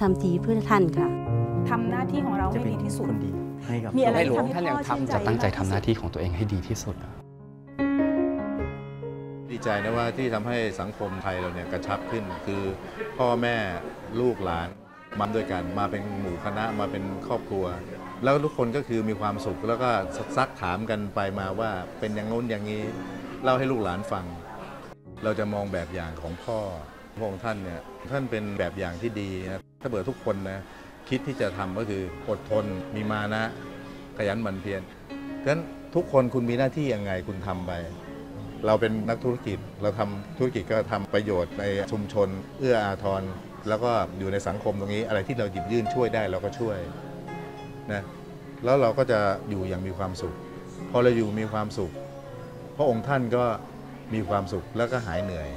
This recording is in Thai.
ทำดีเพื่อท่านค่ะทำหน้าที่ของเราจะให้เป็นดีที่สุดคนดีให้กับมีอะไรในหลวงที่ทำให้ท่านยังพ่อชื่นทำใจจะตั้งใจทำหน้าที่ของตัวเองให้ดีที่สุดอะดีใจนะว่าที่ทำให้สังคมไทยเราเนี่ยกระชับขึ้น คือพ่อแม่ลูกหลานมาด้วยกันมาเป็นหมู่คณะมาเป็นครอบครัว แล้วทุกคนก็คือมีความสุขแล้วก็ซักถามกันไปมาว่าเป็นอย่างงู้นอย่างนี้เล่าให้ลูกหลานฟัง เราจะมองแบบอย่างของพ่อ พระองค์ท่านเนี่ยท่านเป็นแบบอย่างที่ดีนะถ้าเบื่อทุกคนนะคิดที่จะทำก็คืออดทนมีมานะ ขยันหมั่นเพียรฉะนั้นทุกคนคุณมีหน้าที่ยังไงคุณทำไป เราเป็นนักธุรกิจเราทำธุรกิจก็ทำประโยชน์ในชุมชน เอื้ออาทร แล้วก็อยู่ในสังคมตรงนี้ อะไรที่เราหยิบยื่นช่วยได้เราก็ช่วยนะแล้วเราก็จะอยู่อย่างมีความสุข พอเราอยู่มีความสุข พระองค์ท่านก็มีความสุขแล้วก็หายเหนื่อย